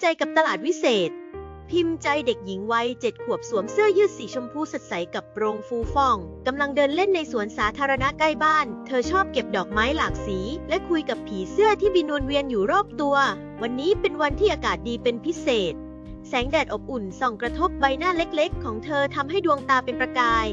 ใจกับตลาดวิเศษ พิมพ์ใจเด็กหญิงวัยเจ็ดขวบสวมเสื้อยืดสีชมพูสดใสกับโปรงฟูฟ่องกำลังเดินเล่นในสวนสาธารณะใกล้บ้าน เธอชอบเก็บดอกไม้หลากสี และคุยกับผีเสื้อที่บินวนเวียนอยู่รอบตัว วันนี้เป็นวันที่อากาศดีเป็นพิเศษ แสงแดดอบอุ่นส่องกระทบใบหน้าเล็กๆ ของเธอทำให้ดวงตาเป็นประกาย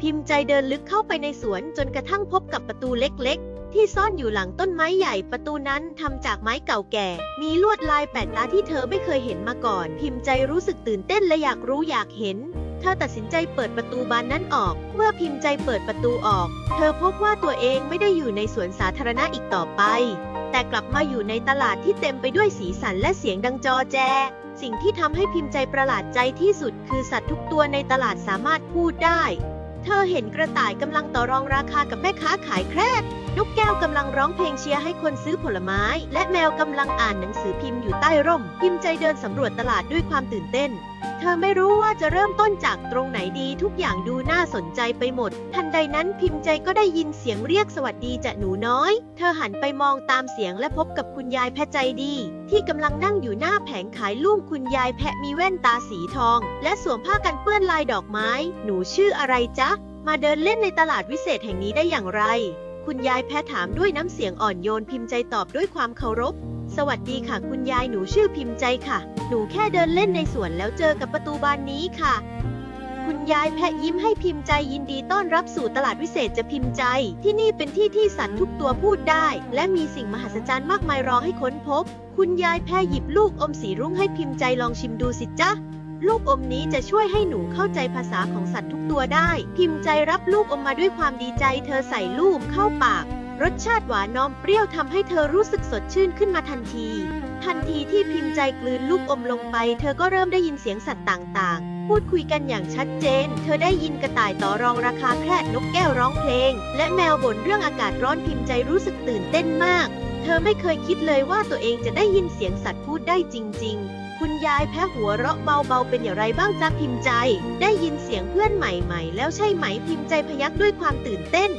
พิมพ์ใจเดินลึกเข้าไปในสวนจนกระทั่งพบกับประตูเล็กๆ ที่ซ่อนอยู่หลังต้นไม้ใหญ่ประตูนั้นทำจากไม้เก่าแก่ มีลวดลายแปลกตาที่เธอไม่เคยเห็นมาก่อน พิมพ์ใจรู้สึกตื่นเต้นและอยากรู้อยากเห็น เธอตัดสินใจเปิดประตูบานนั้นออก เมื่อพิมพ์ใจเปิดประตูออก เธอพบว่าตัวเองไม่ได้อยู่ในสวนสาธารณะอีกต่อไป แต่กลับมาอยู่ในตลาดที่เต็มไปด้วยสีสันและเสียงดังจอแจสิ่งที่ทำให้พิมพ์ใจประหลาดใจที่สุด คือสัตว์ทุกตัวในตลาดสามารถพูดได้ เธอเห็นกระต่ายกำลังต่อรองราคากับแม่ค้าขายแครกนกแก้วกำลังร้องเพลงเชียร์ให้คนซื้อผลไม้ และแมวกำลังอ่านหนังสือพิมพ์อยู่ใต้ร่ม พิมพ์ใจเดินสำรวจตลาดด้วยความตื่นเต้น เธอไม่รู้ว่าจะเริ่มต้นจากตรงไหนดีทุกอย่างดูน่าสนใจไปหมด ทันใดนั้นพิมพ์ใจก็ได้ยินเสียงเรียกสวัสดีจะหนูน้อย เธอหันไปมองตามเสียงและพบกับคุณยายแพะใจดี ที่กำลังนั่งอยู่หน้าแผงขายลูกคุณยายแพะมีแว่นตาสีทอง และสวมผ้ากันเปื้อนลายดอกไม้ หนูชื่ออะไรจ๊ะ มาเดินเล่นในตลาดวิเศษแห่งนี้ได้อย่างไร คุณยายแพะถามด้วยน้ำเสียงอ่อนโยนพิมพ์ใจตอบด้วยความเคารพ สวัสดีค่ะ คุณยายหนูชื่อพิมพ์ใจค่ะ หนูแค่เดินเล่นในสวนแล้วเจอกับประตูบานนี้ค่ะ คุณยายแพะยิ้มให้พิมพ์ใจยินดีต้อนรับสู่ตลาดวิเศษจะพิมพ์ใจ ที่นี่เป็นที่ที่สัตว์ทุกตัวพูดได้ และมีสิ่งมหัศจรรย์มากมายรอให้ค้นพบ คุณยายแพะหยิบลูกอมสีรุ้งให้พิมพ์ใจลองชิมดูสิจ๊ะลูกอมนี้จะช่วยให้หนูเข้าใจภาษาของสัตว์ทุกตัวได้ พิมพ์ใจรับลูกอมมาด้วยความดีใจ เธอใส่ลูกเข้าปาก รสชาติหวานนอมเปรี้ยวทำให้เธอรู้สึกสดชื่นขึ้นมาทันที ทันทีที่พิมพ์ใจกลืนลูกอมลงไป เธอก็เริ่มได้ยินเสียงสัตว์ต่างๆ พูดคุยกันอย่างชัดเจน เธอได้ยินกระต่ายต่อรองราคาแครดนกแก้วร้องเพลง และแมวบ่นเรื่องอากาศร้อนพิมพ์ใจรู้สึกตื่นเต้นมาก เธอไม่เคยคิดเลยว่าตัวเองจะได้ยินเสียงสัตว์พูดได้จริง ๆคุณยายแพ้หัวเราะเบาๆ เป็นอย่างไรบ้างจ๊ะพิมพ์ใจ ได้ยินเสียงเพื่อนใหม่ๆ แล้วใช่ไหมพิมพ์ใจพยักด้วยความตื่นเต้น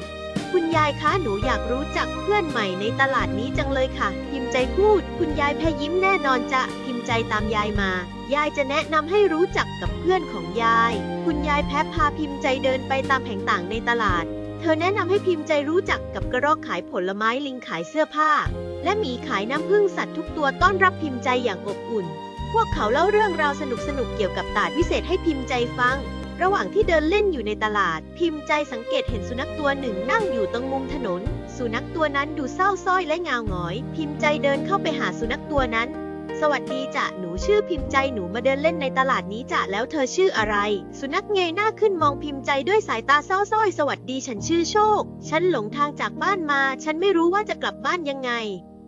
คุณยายคะหนูอยากรู้จักเพื่อนใหม่ในตลาดนี้จังเลยค่ะ พิมพ์ใจพูด คุณยายแพ้ยิ้มแน่นอนจะพิมพ์ใจตามยายมา ยายจะแนะนำให้รู้จักกับเพื่อนของยาย คุณยายแพ้พาพิมพ์ใจเดินไปตามแผงต่างในตลาด เธอแนะนำให้พิมพ์ใจรู้จักกับกระรอกขายผลไม้ลิงขายเสื้อผ้า และหมีขายน้ำผึ้งสัตว์ทุกตัวต้อนรับพิมพ์ใจอย่างอบอุ่น พวกเขาเล่าเรื่องราวสนุกๆเกี่ยวกับตาดวิเศษให้พิมพ์ใจฟัง ระหว่างที่เดินเล่นอยู่ในตลาด พิมพ์ใจสังเกตเห็นสุนัขตัวหนึ่งนั่งอยู่ตรงมุมถนน สุนัขตัวนั้นดูเศร้าส้อยและงาวหงอย พิมพ์ใจเดินเข้าไปหาสุนัขตัวนั้น สวัสดีจ้ะหนูชื่อพิมพ์ใจหนูมาเดินเล่นในตลาดนี้จ้ะแล้วเธอชื่ออะไร สุนัขเงยหน้าขึ้นมองพิมพ์ใจด้วยสายตาเศร้าส้อยสวัสดีฉันชื่อโชค ฉันหลงทางจากบ้านมา ฉันไม่รู้ว่าจะกลับบ้านยังไง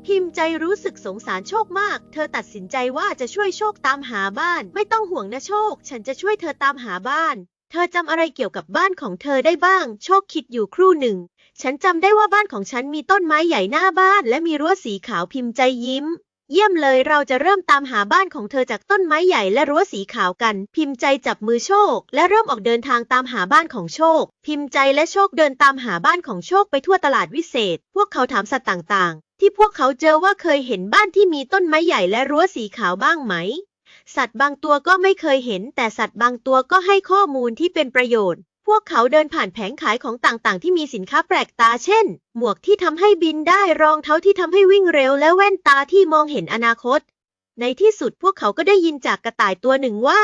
พิมพ์ใจรู้สึกสงสารโชคมาก เธอตัดสินใจว่าจะช่วยโชคตามหาบ้าน ไม่ต้องห่วงนะโชค ฉันจะช่วยเธอตามหาบ้าน เธอจำอะไรเกี่ยวกับบ้านของเธอได้บ้าง โชคคิดอยู่ครู่หนึ่งฉันจำได้ว่าบ้านของฉันมีต้นไม้ใหญ่หน้าบ้าน และมีรั้วสีขาวพิมพ์ใจยิ้ม เยี่ยมเลยเราจะเริ่มตามหาบ้านของเธอจากต้นไม้ใหญ่และรั้วสีขาวกัน พิมพ์ใจจับมือโชค และเริ่มออกเดินทางตามหาบ้านของโชค พิมพ์ใจและโชคเดินตามหาบ้านของโชคไปทั่วตลาดวิเศษ พวกเขาถามสัตว์ต่างๆ ที่พวกเขาเจอว่าเคยเห็นบ้านที่มีต้นไม้ใหญ่และรั้วสีขาวบ้างไหม สัตว์บางตัวก็ไม่เคยเห็น แต่สัตว์บางตัวก็ให้ข้อมูลที่เป็นประโยชน์ พวกเขาเดินผ่านแผงขายของต่างๆ ที่มีสินค้าแปลกตาเช่น หมวกที่ทำให้บินได้ รองเท้าที่ทำให้วิ่งเร็ว และแว่นตาที่มองเห็นอนาคต ในที่สุดพวกเขาก็ได้ยินจากกระต่ายตัวหนึ่งว่า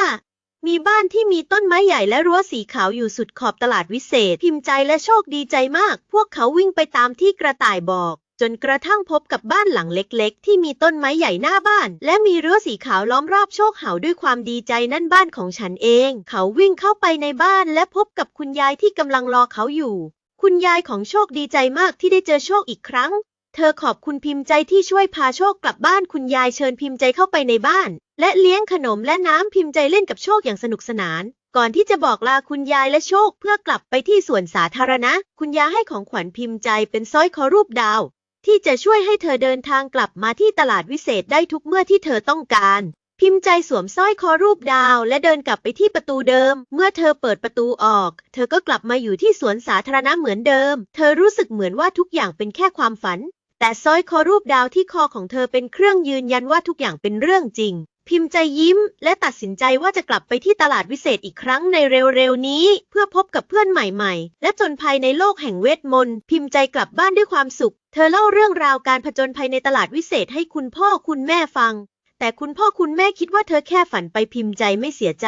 มีบ้านที่มีต้นไม้ใหญ่และรั้วสีขาวอยู่สุดขอบตลาดวิเศษ พิมพ์ใจและโชคดีใจมาก พวกเขาวิ่งไปตามที่กระต่ายบอก จนกระทั่งพบกับบ้านหลังเล็กๆ ที่มีต้นไม้ใหญ่หน้าบ้าน และมีรั้วสีขาวล้อมรอบโชคเห่าด้วยความดีใจนั่นบ้านของฉันเอง เขาวิ่งเข้าไปในบ้านและพบกับคุณยายที่กำลังรอเขาอยู่ คุณยายของโชคดีใจมากที่ได้เจอโชคอีกครั้ง เธอขอบคุณพิมพ์ใจที่ช่วยพาโชคกลับบ้านคุณยายเชิญพิมพ์ใจเข้าไปในบ้าน และเลี้ยงขนมและน้ำพิมพ์ใจเล่นกับโชคอย่างสนุกสนานก่อนที่จะบอกลาคุณยายและโชคเพื่อกลับไปที่สวนสาธารณะ คุณยายให้ของขวัญพิมพ์ใจเป็นสร้อยคอรูปดาว ที่จะช่วยให้เธอเดินทางกลับมาที่ตลาดวิเศษได้ทุกเมื่อที่เธอต้องการ พิมพ์ใจสวมสร้อยคอรูปดาว และเดินกลับไปที่ประตูเดิม เมื่อเธอเปิดประตูออก เธอก็กลับมาอยู่ที่สวนสาธารณะเหมือนเดิม เธอรู้สึกเหมือนว่าทุกอย่างเป็นแค่ความฝัน แต่สร้อยคอรูปดาวที่คอของเธอเป็นเครื่องยืนยันว่าทุกอย่างเป็นเรื่องจริง พิมพ์ใจยิ้ม และตัดสินใจว่าจะกลับไปที่ตลาดวิเศษอีกครั้งในเร็วๆนี้ เพื่อพบกับเพื่อนใหม่ๆ และจนภัยในโลกแห่งเวทมนต์ พิมพ์ใจกลับบ้านด้วยความสุข เธอเล่าเรื่องราวการผจญภัยในตลาดวิเศษให้คุณพ่อคุณแม่ฟัง แต่คุณพ่อคุณแม่คิดว่าเธอแค่ฝันไปพิมพ์ใจไม่เสียใจ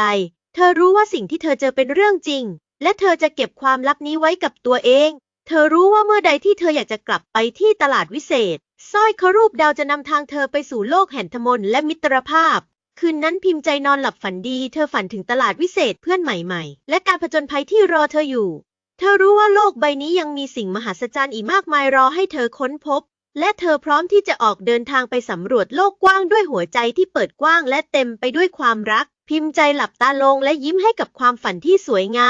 เธอรู้ว่าสิ่งที่เธอเจอเป็นเรื่องจริง และเธอจะเก็บความลับนี้ไว้กับตัวเอง เธอรู้ว่าเมื่อใดที่เธออยากจะกลับไปที่ตลาดวิเศษสร้อยครูปดาวจะนำทางเธอไปสู่โลกแห่งธมน์และมิตรภาพ คืนนั้นพิมพ์ใจนอนหลับฝันดี เธอฝันถึงตลาดวิเศษเพื่อนใหม่ๆ และการผจญภัยที่รอเธออยู่ เธอรู้ว่าโลกใบนี้ยังมีสิ่งมหัศจรรย์อีกมากมายรอให้เธอค้นพบ และเธอพร้อมที่จะออกเดินทางไปสำรวจโลกกว้างด้วยหัวใจที่เปิดกว้างและเต็มไปด้วยความรัก พิมพ์ใจหลับตาลงและยิ้มให้กับความฝันที่สวยงาม